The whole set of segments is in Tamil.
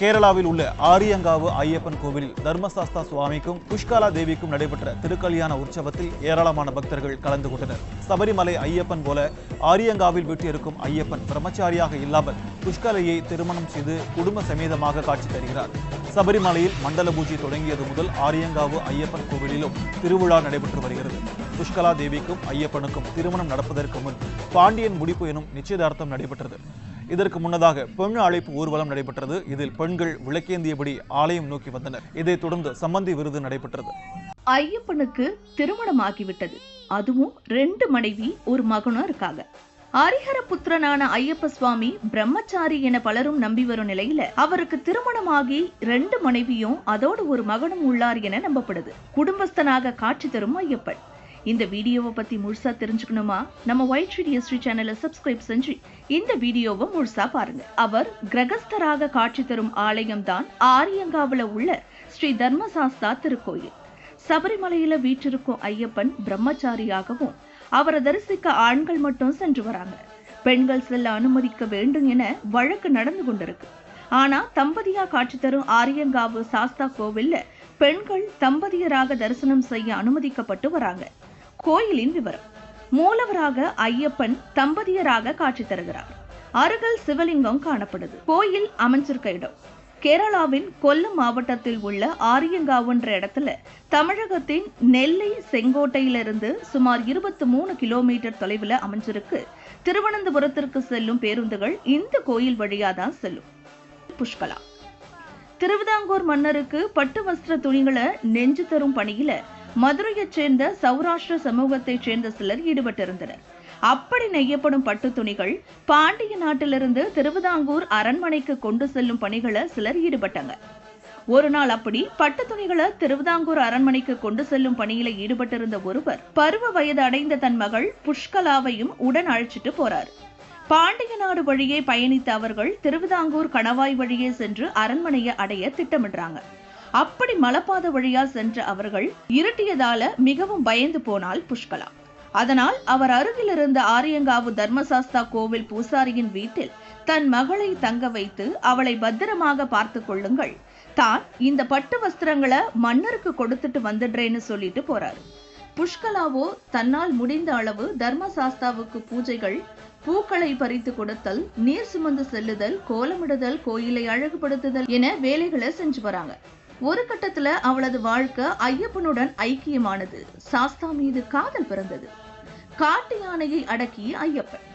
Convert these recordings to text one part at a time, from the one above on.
கேரளாவில் உள்ள ஆரியங்காவு ஐயப்பன் கோவிலில் தர்மசாஸ்தா சுவாமிக்கும் புஷ்கலா தேவிக்கும் நடைபெற்ற திருக்கல்யாண உற்சவத்தில் ஏராளமான பக்தர்கள் கலந்து கொண்டனர். சபரிமலை ஐயப்பன் போல ஆரியங்காவில் வீட்டிருக்கும் ஐயப்பன் பிரம்மச்சாரியாக இல்லாமல் புஷ்கலையை திருமணம் செய்து குடும்ப சமேதமாக காட்சி தருகிறார். சபரிமலையில் மண்டல பூஜை தொடங்கியது முதல் ஆரியங்காவு ஐயப்பன் கோவிலிலும் திருவிழா நடைபெற்று வருகிறது. புஷ்கலா தேவிக்கும் ஐயப்பனுக்கும் திருமணம் நடப்பதற்கு முன் பாண்டியன் முடிப்பு எனும் நிச்சயதார்த்தம் நடைபெற்றது. இதற்கு முன்னதாக பெண் அழைப்பு ஊர்வலம் நடைபெற்றது. இதில் பெண்கள் விளக்கேந்தியபடி ஆலயம் நோக்கி வந்தனர். இதைத் தொடர்ந்து சம்பந்தி விருது நடைபெற்றது. ஐயப்பனுக்கு திருமணம் ஆகிவிட்டது அதுவும் ரெண்டு மனைவி ஒரு மகனும் இருக்காங்க ஹரிஹர புத்திரனான ஐயப்ப சுவாமி பிரம்மச்சாரி என பலரும் நம்பி வரும் நிலையில அவருக்கு திருமணமாகி ரெண்டு மனைவியும் அதோடு ஒரு மகனும் உள்ளார் என நம்பப்படுது. குடும்பஸ்தனாக காட்சி தரும் ஐயப்பன். இந்த வீடியோவை பத்தி முழுசா தெரிஞ்சுக்கணுமா? நம்ம ஒயிட் ஷீட் ஹிஸ்டரி சேனலை சப்ஸ்கிரைப் செஞ்சு இந்த வீடியோவை முழுசா பாருங்க. அவர் கிரகஸ்தராக காட்சி தரும் ஆலயம் தான் ஆரியங்காவில் உள்ள ஸ்ரீ தர்மசாஸ்தா திருக்கோயில். சபரிமலையில வீற்றிருக்கும் ஐயப்பன் பிரம்மச்சாரியாகவும் அவரை தரிசிக்க ஆண்கள் மட்டும் சென்று வராங்க. பெண்கள் செல்ல அனுமதிக்க வேண்டும் என வழக்கு நடந்து கொண்டிருக்கு. ஆனா தம்பதியா காட்சி தரும் ஆரியங்காவு சாஸ்தா கோவில்ல பெண்கள் தம்பதியராக தரிசனம் செய்ய அனுமதிக்கப்பட்டு வராங்க. கோயிலின் விவரம். மூலவராக ஐயப்பன் தம்பதியராக காட்சி தருகிறார். அருகில் சிவலிங்கம் காணப்படுது. கோயில் அமைஞ்சிருக்க இடம். கேரளாவின் கொல்லம் மாவட்டத்தில் உள்ள ஆரியங்காவுன்ற இடத்துல தமிழகத்தின் நெல்லை செங்கோட்டையிலிருந்து சுமார் இருபத்தி மூணு கிலோமீட்டர் தொலைவில் அமைஞ்சிருக்கு. திருவனந்தபுரத்திற்கு செல்லும் பேருந்துகள் இந்த கோயில் வழியா தான் செல்லும். புஷ்கலா. திருவிதாங்கூர் மன்னருக்கு பட்டு வஸ்திர துணிகளை நெஞ்சு தரும் பணியில மதுரையைச் சேர்ந்த சௌராஷ்டிர சமூகத்தைச் சேர்ந்த சிலர் ஈடுபட்டிருந்தனர். அப்படி நெய்யப்படும் பட்டு துணிகள் பாண்டிய நாட்டிலிருந்து திருவிதாங்கூர் அரண்மனைக்கு கொண்டு செல்லும் பணிகளை சிலர் ஈடுபட்டாங்க ஒரு நாள் அப்படி பட்டு துணிகளை திருவிதாங்கூர் அரண்மனைக்கு கொண்டு செல்லும் பணியில ஈடுபட்டிருந்த ஒருவர் பருவ வயது அடைந்த தன் மகள் புஷ்கலாவையும் உடன் அழைச்சிட்டு போறார். பாண்டிய நாடு வழியே பயணித்த அவர்கள் திருவிதாங்கூர் கணவாய் வழியே சென்று அரண்மனையை அடைய திட்டமிடுறாங்க. அப்படி மலப்பாத வழியா சென்ற அவர்கள் இருட்டியதால மிகவும் பயந்து போனால் புஷ்கலா. அதனால் அவர் அருகில் இருந்த ஆரியங்காவு தர்மசாஸ்தா கோவில் பூசாரியின் வீட்டில் தன் மகளை தங்க வைத்து அவளை பத்திரமாக பார்த்து கொள்ளுங்கள். தான் இந்த பட்டு வஸ்திரங்களை மன்னருக்கு கொடுத்துட்டு வந்துடுறேன்னு சொல்லிட்டு போறாரு. புஷ்கலாவோ தன்னால் முடிந்த அளவு தர்மசாஸ்தாவுக்கு பூஜைகள் பூக்களை பறித்து கொடுத்தல் நீர் சுமந்து செல்லுதல் கோலமிடுதல் கோயிலை அழகுபடுத்துதல் என வேலைகளை செஞ்சு வராங்க. ஒரு கட்டத்துல அவளது வாழ்க்கை ஐயப்பனுடன் ஐக்கியமானது. சாஸ்தா மீது காதல் பிறந்தது. காட்டு யானையை அடக்கி ஐயப்பன்.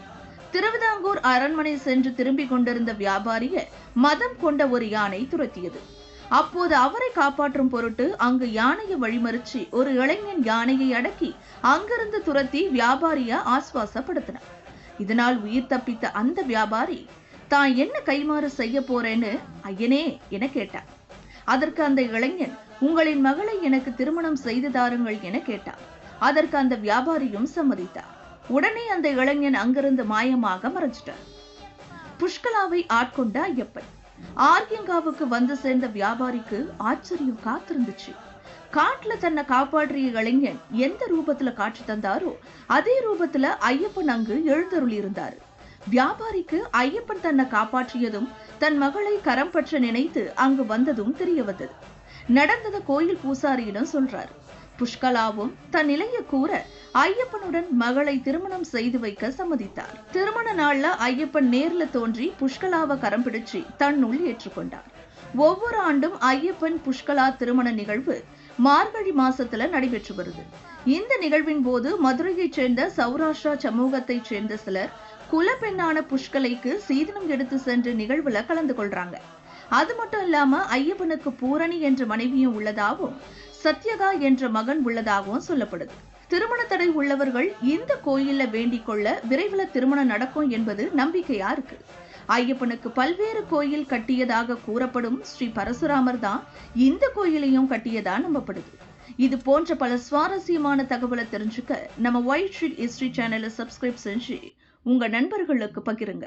திருவிதாங்கூர் அரண்மனை சென்று திரும்பிக் கொண்டிருந்த வியாபாரிய மதம் கொண்ட ஒரு யானை துரத்தியது. அப்போது அவரை காப்பாற்றும் பொருட்டு அங்கு யானையை வழிமறிச்சு ஒரு இளைஞன் யானையை அடக்கி அங்கிருந்து துரத்தி வியாபாரிய ஆஸ்வாசப்படுத்தினார். இதனால் உயிர் தப்பித்த அந்த வியாபாரி தான் என்ன கைமாறு செய்ய போறேன்னு? ஐயனே என கேட்டார். அதற்கு அந்த இளைஞன் உங்களின் மகளை எனக்கு திருமணம் செய்து தாருங்கள் என கேட்டார் அதற்கு அந்த வியாபாரியும் சம்மதித்தார். உடனே அந்த இளைஞன் அங்கிருந்து மாயமாக மறைஞ்சிட்டார் புஷ்கலாவை ஆட்கொண்ட ஐயப்பன் ஆர்கியங்காவுக்கு வந்து சேர்ந்த வியாபாரிக்கு ஆச்சரியம் காத்திருந்துச்சு. காட்டுல தன்னை காப்பாற்றிய இளைஞன் எந்த ரூபத்துல காட்சி தந்தாரோ அதே ரூபத்துல ஐயப்பன் அங்கு எழுந்தருளி இருந்தார் வியாபாரிக்கு ஐயப்பன் தன்னை காப்பாற்றியதும் தன் மகளை கரம் பற்ற நினைத்து அங்கு வந்ததும் தெரிய வந்தது நடந்தத கோயில் பூசாரியிடம் சொல்றார். புஷ்கலாவும் தன் நிலைய கூற ஐயப்பனுடன் மகளை திருமணம் செய்து வைக்க சம்மதித்தார். திருமண நாள்ல ஐயப்பன் நேர்ல தோன்றி புஷ்கலாவை கரம் பிடிச்சு தன்னுள் ஏற்றுக்கொண்டார். ஒவ்வொரு ஆண்டும் ஐயப்பன் புஷ்கலா திருமண நிகழ்வு மார்கழி மாசத்துல நடைபெற்று வருது. இந்த நிகழ்வின் போது மதுரையைச் சேர்ந்த சௌராஷ்டிரா சமூகத்தைச் சேர்ந்த சிலர் குலப்பெண்ணான புஷ்கலைக்கு சீதனம் எடுத்து சென்று நிகழ்வுல கலந்து கொள்றாங்க. அது மட்டும் இல்லாம ஐயப்பனுக்கு பூரணி என்ற மனைவியும் உள்ளதாகவும் சத்யகா என்ற மகன் உள்ளதாகவும் சொல்லப்படுது. திருமண தடை உள்ளவர்கள் இந்த கோயில்ல வேண்டிக் கொள்ள விரைவில் திருமணம் நடக்கும் என்பது நம்பிக்கையா இருக்கு. ஐயப்பனுக்கு பல்வேறு கோயில் கட்டியதாக கூறப்படும் ஸ்ரீ பரசுராமர் தான் இந்த கோயிலையும் கட்டியதா நம்பப்படுது. இது போன்ற பல சுவாரஸ்யமான தகவலை தெரிஞ்சுக்க நம்ம ஒயிட் ஷீட் ஹிஸ்டரி சேனலை சப்ஸ்கிரைப் செஞ்சு உங்க நண்பர்களுக்கு பகிருங்க.